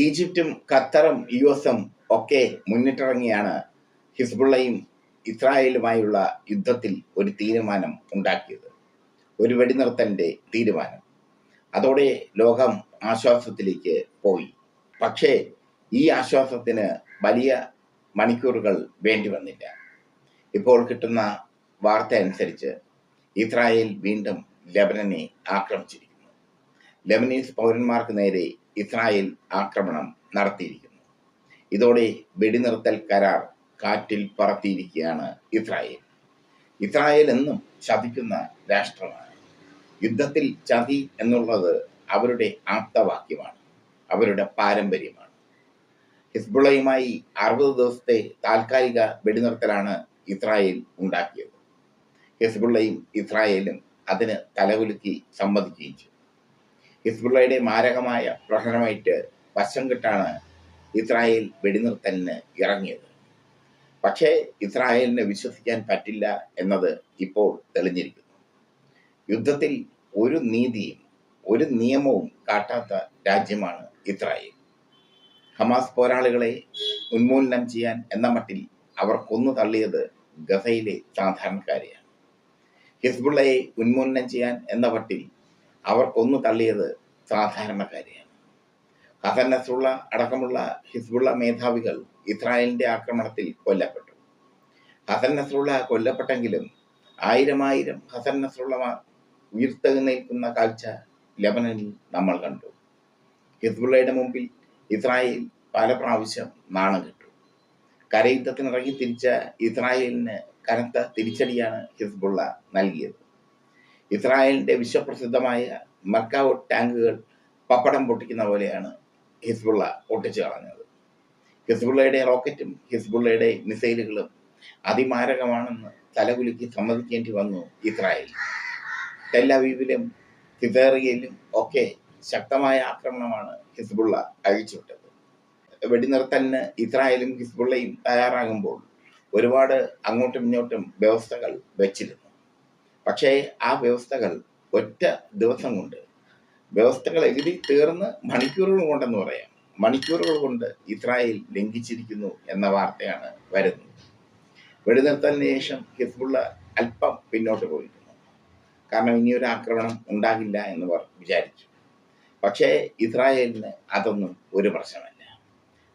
ഈജിപ്തും ഖത്തറും U എസും ഒക്കെ മുന്നിട്ടിറങ്ങിയാണ് ഹിസ്ബുള്ളയും ഇസ്രായേലുമായുള്ള യുദ്ധത്തിൽ ഒരു തീരുമാനം ഉണ്ടാക്കിയത്. ഒരു വെടിനിർത്തലിന്റെ തീരുമാനം. അതോടെ ലോകം ആശ്വാസത്തിലേക്ക് പോയി. പക്ഷേ ഈ ആശ്വാസത്തിന് വലിയ മണിക്കൂറുകൾ വേണ്ടി വന്നില്ല. ഇപ്പോൾ കിട്ടുന്ന വാർത്ത അനുസരിച്ച് ഇസ്രായേൽ വീണ്ടും ലെബനനെ ആക്രമിച്ചിരിക്കുന്നു. ലെബനീസ് പൗരന്മാർക്ക് നേരെ ഇസ്രായേൽ ആക്രമണം നടത്തിയിരിക്കുന്നു. ഇതോടെ വെടിനിർത്തൽ കരാർ കാറ്റിൽ പറത്തിയിരിക്കുകയാണ് ഇസ്രായേൽ. ഇസ്രായേൽ എന്നും ചതിക്കുന്ന രാഷ്ട്രമാണ്. യുദ്ധത്തിൽ ചതി എന്നുള്ളത് അവരുടെ ആപ്തവാക്യമാണ് അവരുടെ പാരമ്പര്യമാണ്. ഹിസ്ബുള്ളയുമായി അറുപത് ദിവസത്തെ താൽക്കാലിക വെടിനിർത്തലാണ് ഇസ്രായേൽ ഉണ്ടാക്കിയത്. ഹിസ്ബുള്ളയും ഇസ്രായേലും അതിന് തലകുലുക്കി സമ്മതിക്കുകയും ചെയ്തു. ഹിസ്ബുള്ളയുടെ മാരകമായ പ്രഹരമായിട്ട് വശം കിട്ടാണ് ഇസ്രായേൽ വെടിനിർത്തലിന് ഇറങ്ങിയത്. പക്ഷേ ഇസ്രായേലിനെ വിശ്വസിക്കാൻ പറ്റില്ല എന്നത് ഇപ്പോൾ തെളിഞ്ഞിരിക്കുന്നു. യുദ്ധത്തിൽ ഒരു നീതിയും ഒരു നിയമവും കാട്ടാത്ത രാജ്യമാണ് ഇസ്രായേൽ. ഹമാസ് പോരാളികളെ ഉന്മൂലനം ചെയ്യാൻ എന്ന മട്ടിൽ അവർ കൊന്നു തള്ളിയത് ഗസയിലെ സാധാരണക്കാരെയാണ്. ഹിസ്ബുള്ളയെ ഉന്മൂലനം ചെയ്യാൻ എന്ന മട്ടിൽ അവർ കൊന്നു തള്ളിയത് സാധാരണക്കാരെയാണ് ഹസൻ നസ്രുള്ള അടക്കമുള്ള ഹിസ്ബുള്ള മേധാവികൾ ഇസ്രായേലിന്റെ ആക്രമണത്തിൽ കൊല്ലപ്പെട്ടു. ഹസൻ നസ്രുള്ള കൊല്ലപ്പെട്ടെങ്കിലും ആയിരമായിരം ആയിരം ഹസൻ നസ്രുള്ളമാർ ഉയർത്തെഴുന്നേൽക്കുന്ന കാഴ്ച ലെബനനിൽ നമ്മൾ കണ്ടു. ഹിസ്ബുള്ളയുടെ മുമ്പിൽ ഇസ്രായേൽ പല പ്രാവശ്യം നാണം കിട്ടു. കരയുദ്ധത്തിനിറങ്ങി തിരിച്ച ഇസ്രായേലിന് കനത്ത തിരിച്ചടിയാണ് ഹിസ്ബുള്ള നൽകിയത്. ഇസ്രായേലിന്റെ വിശ്വപ്രസിദ്ധമായ മർക്കാവോ ടാങ്കുകൾ പപ്പടം പൊട്ടിക്കുന്ന പോലെയാണ് ഹിസ്ബുള്ള പൊട്ടിച്ചു കളഞ്ഞത്. ഹിസ്ബുള്ളയുടെ റോക്കറ്റും ഹിസ്ബുള്ളയുടെ മിസൈലുകളും അതിമാരകമാണെന്ന് തലകുലുക്കി സമ്മതിക്കേണ്ടി വന്നു ഇസ്രായേൽ. ടെല്ലവീവിലും ഹിസേറിയയിലും ഒക്കെ ശക്തമായ ആക്രമണമാണ് ഹിസ്ബുള്ള അഴിച്ചുവിട്ടത്. വെടിനിർത്തലിന് ഇസ്രായേലും ഹിസ്ബുള്ളയും തയ്യാറാകുമ്പോൾ ഒരുപാട് അങ്ങോട്ടും ഇങ്ങോട്ടും വ്യവസ്ഥകൾ വെച്ചിരുന്നു. പക്ഷേ ആ വ്യവസ്ഥകൾ ഒറ്റ ദിവസം കൊണ്ട് വ്യവസ്ഥകൾ എഴുതി തീർന്ന് മണിക്കൂറുകൾ കൊണ്ടെന്ന് പറയാം. മണിക്കൂറുകൾ കൊണ്ട് ഇസ്രായേൽ ലംഘിച്ചിരിക്കുന്നു എന്ന വാർത്തയാണ് വരുന്നത്. വെടിനിർത്തലിന് ശേഷം ഹിസ്ബുള്ള അല്പം പിന്നോട്ട് പോയിരുന്നു. കാരണം ഇനിയൊരു ആക്രമണം ഉണ്ടാകില്ല എന്ന് വിചാരിച്ചു. പക്ഷേ ഇസ്രായേലിന് അതൊന്നും ഒരു പ്രശ്നമല്ല.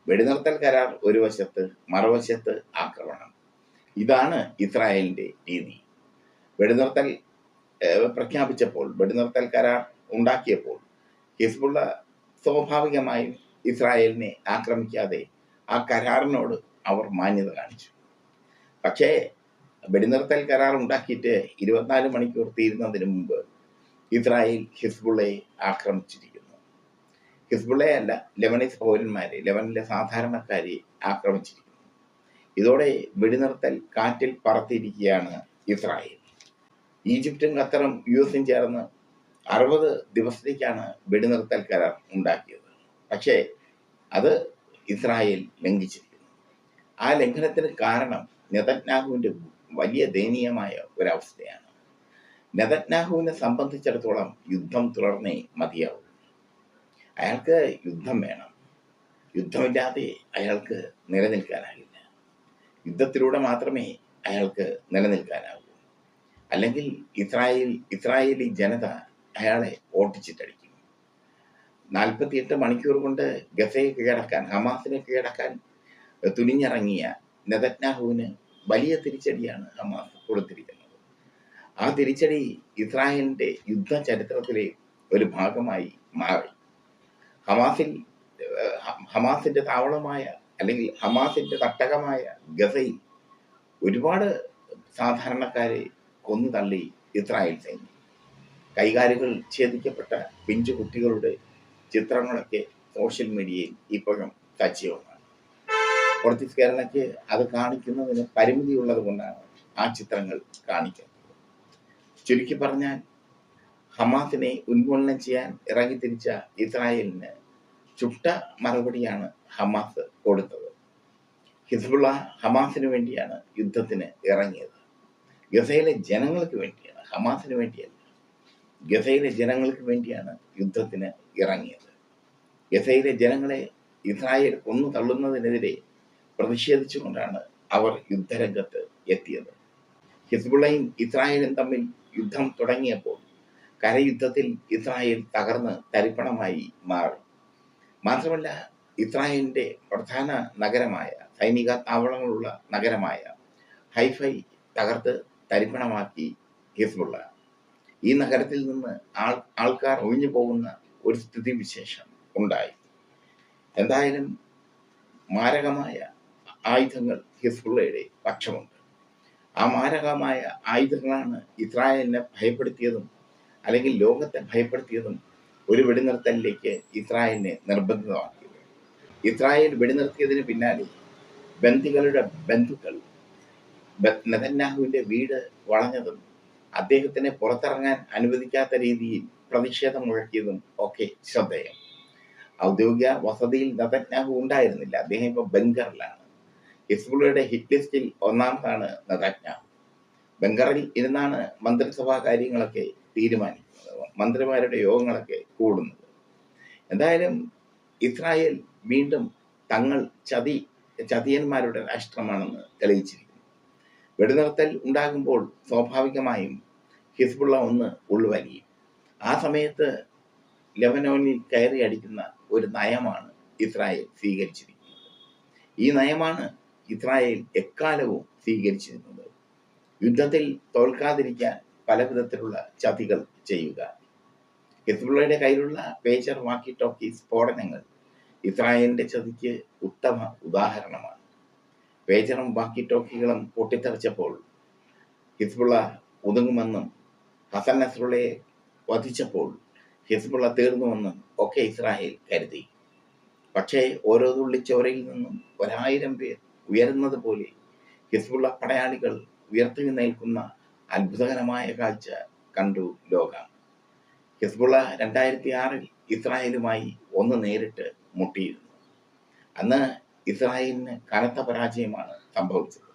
വെടിനിർത്തൽ കരാർ ഒരു വശത്ത് മറുവശത്ത് ആക്രമണം. ഇതാണ് ഇസ്രായേലിന്റെ രീതി വെടിനിർത്തൽ പ്രഖ്യാപിച്ചപ്പോൾ വെടിനിർത്തൽ കരാർ ഉണ്ടാക്കിയപ്പോൾ ഹിസ്ബുള്ള സ്വാഭാവികമായും ഇസ്രായേലിനെ ആക്രമിക്കാതെ ആ കരാറിനോട് അവർ മാന്യത കാണിച്ചു. പക്ഷേ വെടിനിർത്തൽ കരാർ ഉണ്ടാക്കിയിട്ട് ഇരുപത്തിനാല് മണിക്കൂർ തീരുന്നതിന് മുമ്പ് ഇസ്രായേൽ ഹിസ്ബുള്ളയെ ആക്രമിച്ചിരിക്കുന്നു. ഹിസ്ബുള്ളയെ അല്ല ലെബനീസ് പൗരന്മാരെ ലെവനിലെ സാധാരണക്കാരെ ആക്രമിച്ചിരിക്കുന്നു. ഇതോടെ വെടിനിർത്തൽ കാറ്റിൽ പറത്തിയിരിക്കുകയാണ് ഇസ്രായേൽ. ഈജിപ്തും ഖത്തറും യു എസും ചേർന്ന് അറുപത് ദിവസത്തേക്കാണ് വെടിനിർത്തൽ കരാർ ഉണ്ടാക്കിയത്. പക്ഷേ അത് ഇസ്രായേൽ ലംഘിച്ചിരിക്കുന്നു. ആ ലംഘനത്തിന് കാരണം നെതന്യാഹുവിന്റെ വലിയ ദയനീയമായ ഒരവസ്ഥയാണ്. നെതന്യാഹുവിനെ സംബന്ധിച്ചിടത്തോളം യുദ്ധം തുടർന്നേ മതിയാവും അയാൾക്ക് യുദ്ധം വേണം. യുദ്ധമില്ലാതെ അയാൾക്ക് നിലനിൽക്കാനാകില്ല. യുദ്ധത്തിലൂടെ മാത്രമേ അയാൾക്ക് നിലനിൽക്കാനാകൂ. അല്ലെങ്കിൽ ഇസ്രായേൽ ഇസ്രായേലി ജനത അയാളെ ഓട്ടിച്ചിട്ടടിക്കും നാൽപ്പത്തിയെട്ട് മണിക്കൂർ കൊണ്ട് ഗസയെ കീഴടക്കാൻ ഹമാസിനെ കീഴടക്കാൻ തുനിഞ്ഞിറങ്ങിയ നെതന്യാഹുവിന് വലിയ തിരിച്ചടിയാണ് ഹമാസ് കൊടുത്തിരിക്കുന്നത്. ആ തിരിച്ചടി ഇസ്രായേലിന്റെ യുദ്ധ ചരിത്രത്തിലെ ഒരു ഭാഗമായി മാറി. ഹമാസിൽ ഹമാസിന്റെ താവളമായ അല്ലെങ്കിൽ ഹമാസിന്റെ തട്ടകമായ ഗസയിൽ ഒരുപാട് സാധാരണക്കാരെ കൊന്നു തള്ളി ഇസ്രായേൽ സൈന്യം. കൈകാലുകൾ ഛേദിക്കപ്പെട്ട പിഞ്ചു കുട്ടികളുടെ ചിത്രങ്ങളൊക്കെ സോഷ്യൽ മീഡിയയിൽ ഇപ്പോഴും സജീവമാണ്. പുറത്ത് കേരളയ്ക്ക് അത് കാണിക്കുന്നതിന് പരിമിതിയുള്ളത് കൊണ്ടാണ് ആ ചിത്രങ്ങൾ കാണിക്കുന്നത്. ചുരുക്കി പറഞ്ഞാൽ ഹമാസിനെ ഉന്മൂലനം ചെയ്യാൻ ഇറങ്ങിത്തിരിച്ച ഇസ്രായേലിന് ചുട്ട മറുപടിയാണ് ഹമാസ് കൊടുത്തത്. ഹിസ്ബുള്ള ഹമാസിന് വേണ്ടിയാണ് യുദ്ധത്തിന് ഇറങ്ങിയത്. ഗസയിലെ ജനങ്ങൾക്ക് വേണ്ടിയാണ് ഹമാസിന് വേണ്ടിയല്ല. ഗസയിലെ ജനങ്ങൾക്ക് വേണ്ടിയാണ് യുദ്ധത്തിന് ഇറങ്ങിയത്. ഗസയിലെ ജനങ്ങളെ ഇസ്രായേൽ കൊന്നു തള്ളുന്നതിനെതിരെ പ്രതിഷേധിച്ചുകൊണ്ടാണ് അവർ യുദ്ധരംഗത്ത് എത്തിയത്. ഹിസ്ബുള്ളയും ഇസ്രായേലും തമ്മിൽ യുദ്ധം തുടങ്ങിയപ്പോൾ കരയുദ്ധത്തിൽ ഇസ്രായേൽ തകർന്ന് തരിപ്പണമായി മാറി. മാത്രമല്ല ഇസ്രായേലിന്റെ പ്രധാന നഗരമായ സൈനിക താവളങ്ങളുള്ള നഗരമായ ഹൈഫൈ തകർത്ത് തരിപ്പണമാക്കി ഹിസ്ബുള്ള ഈ നഗരത്തിൽ നിന്ന് ആൾ ആൾക്കാർ ഒഴിഞ്ഞു പോകുന്ന ഒരു സ്ഥിതിവിശേഷം ഉണ്ടായി. എന്തായാലും മാരകമായ ആയുധങ്ങൾ ഹിസ്ബുള്ളയുടെ പക്ഷമുണ്ട്. ആ മാരകമായ ആയുധങ്ങളാണ് ഇസ്രായേലിനെ ഭയപ്പെടുത്തിയതും അല്ലെങ്കിൽ ലോകത്തെ ഭയപ്പെടുത്തിയതും ഒരു വെടിനിർത്തലിലേക്ക് ഇസ്രായേലിനെ നിർബന്ധിതമാക്കിയത്. ഇസ്രായേൽ വെടിനിർത്തിയതിന് പിന്നാലെ ബന്ദികളുടെ ബന്ധുക്കൾ നെതന്യാഹുവിന്റെ വീട് വളഞ്ഞതും അദ്ദേഹത്തിനെ പുറത്തിറങ്ങാൻ അനുവദിക്കാത്ത രീതിയിൽ പ്രതിഷേധം മുഴക്കിയതും ഒക്കെ ശ്രദ്ധേയം. ഔദ്യോഗിക വസതിയിൽ നെതന്യാഹു ഉണ്ടായിരുന്നില്ല. അദ്ദേഹം ഇപ്പൊ ബംഗറിലാണ്. ഹിസ്ബുള്ളയുടെ ഹിറ്റ് ലിസ്റ്റിൽ ഒന്നാമതാണ് നെതന്യാഹു. ബംഗറിൽ ഇരുന്നാണ് മന്ത്രിസഭാ കാര്യങ്ങളൊക്കെ തീരുമാനിക്കുന്നത് മന്ത്രിമാരുടെ യോഗങ്ങളൊക്കെ കൂടുന്നത്. എന്തായാലും ഇസ്രായേൽ വീണ്ടും തങ്ങൾ ചതി ചതിയന്മാരുടെ രാഷ്ട്രമാണെന്ന് തെളിയിച്ചിരിക്കുന്നു. വെടിനിർത്തൽ ഉണ്ടാകുമ്പോൾ സ്വാഭാവികമായും ഹിസ്ബുള്ള ഒന്ന് ഉൾവലിയും ആ സമയത്ത് ലെബനോനിൽ കയറി അടിക്കുന്ന ഒരു നയമാണ് ഇസ്രായേൽ സ്വീകരിച്ചിരിക്കുന്നത്. ഈ നയമാണ് ഇസ്രായേൽ എക്കാലവും സ്വീകരിച്ചിരുന്നത്. യുദ്ധത്തിൽ തോൽക്കാതിരിക്കാൻ പല വിധത്തിലുള്ള ചതികൾ ചെയ്യുക. ഹിസ്ബുള്ളയുടെ കയ്യിലുള്ള പേച്ചർ വാക്കി ടോക്കി സ്ഫോടനങ്ങൾ ഇസ്രായേലിന്റെ ചതിക്ക് ഉത്തമ ഉദാഹരണമാണ്. പേജറും ബാക്കി ടോക്കികളും പൊട്ടിത്തെറിച്ചപ്പോൾ ഹിസ്ബുള്ള ഒതുങ്ങുമെന്നും ഹസൻ നസ്രുള്ളയെ വധിച്ചപ്പോൾ ഹിസ്ബുള്ള തീർന്നുവെന്നും ഒക്കെ ഇസ്രായേൽ കരുതി. പക്ഷേ ഓരോ തുള്ളി ചോരയിൽ നിന്നും ഒരായിരം പേർ ഉയരുന്നത് പോലെ ഹിസ്ബുള്ള പടയാളികൾ ഉയർത്തി നിൽക്കുന്ന അത്ഭുതകരമായ കാഴ്ച കണ്ടു ലോകം. ഹിസ്ബുള്ള രണ്ടായിരത്തി ആറിൽ ഇസ്രായേലുമായി ഒന്ന് നേരിട്ട് മുട്ടിയിരുന്നു. അന്ന് ഇസ്രായേലിന് കനത്ത പരാജയമാണ് സംഭവിച്ചത്.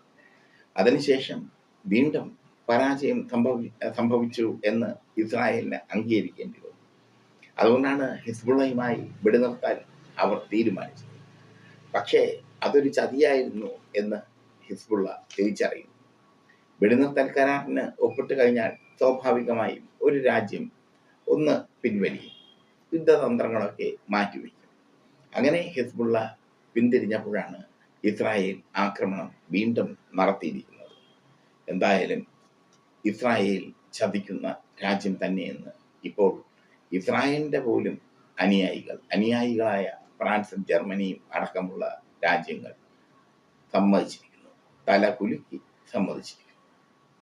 അതിനുശേഷം വീണ്ടും പരാജയം സംഭവി സംഭവിച്ചു എന്ന് ഇസ്രായേലിന് അംഗീകരിക്കേണ്ടി വന്നു. അതുകൊണ്ടാണ് ഹിസ്ബുള്ളയുമായി വെടിനിർത്താൻ അവർ തീരുമാനിച്ചത്. പക്ഷേ അതൊരു ചതിയായിരുന്നു എന്ന് ഹിസ്ബുള്ള തിരിച്ചറിയുന്നു. വെടിനിർത്തൽ കരാറിന് ഒപ്പിട്ട് കഴിഞ്ഞാൽ സ്വാഭാവികമായും ഒരു രാജ്യം ഒന്ന് പിൻവലിയും യുദ്ധതന്ത്രങ്ങളൊക്കെ മാറ്റിവെക്കും. അങ്ങനെ ഹിസ്ബുള്ള പിന്തിരിഞ്ഞപ്പോഴാണ് ഇസ്രായേൽ ആക്രമണം വീണ്ടും നടത്തിയിരിക്കുന്നത്. എന്തായാലും ഇസ്രായേൽ ചതിക്കുന്ന രാജ്യം തന്നെയെന്ന് ഇപ്പോൾ ഇസ്രായേലിന്റെ പോലും അനുയായികൾ അനുയായികളായ ഫ്രാൻസും ജർമ്മനിയും അടക്കമുള്ള രാജ്യങ്ങൾ സമ്മതിച്ചിരിക്കുന്നു. തല കുലുക്കി സമ്മതിച്ചിരിക്കുന്നു.